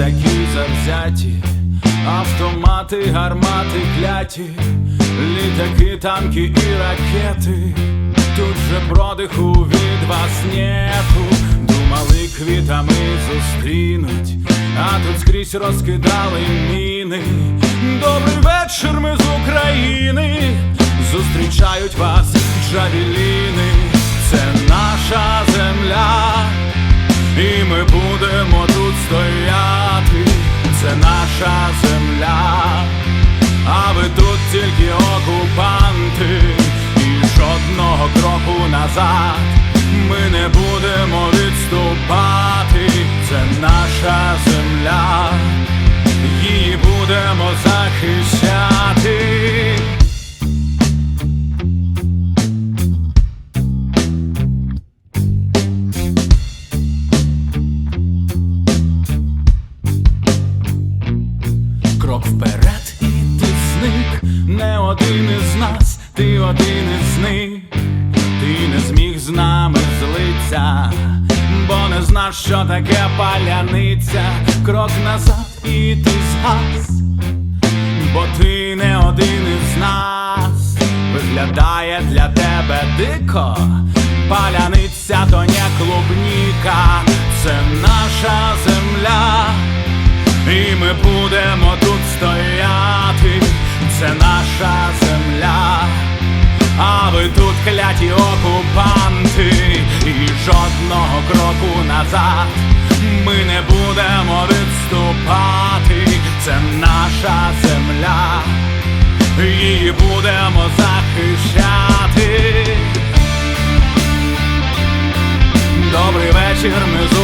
такі завзяті, автомати, гармати кляті, літаки, танки і ракети. Тут же продиху від вас нету. Думали, квітами зустрінуть, а тут скрізь розкидали міни. Добрий вечір, ми з України. Зустрічають вас джавеліни. Це наша земля, а ви тут тільки окупанти, і жодного кроку назад ми не будемо відступати, Крок вперед і ти зник, не один із нас, ти один із них, ти не зміг з нами злиться, бо не знав, що таке паляниця, крок назад і ти згас, бо ти не один із нас, виглядає для тебе дико, паляниця то не клубніка, це наша земля. Стояти, це наша земля, а ви тут кляті окупанти, і жодного кроку назад ми не будемо відступати, це наша земля, її будемо захищати. Добрий вечір, ми з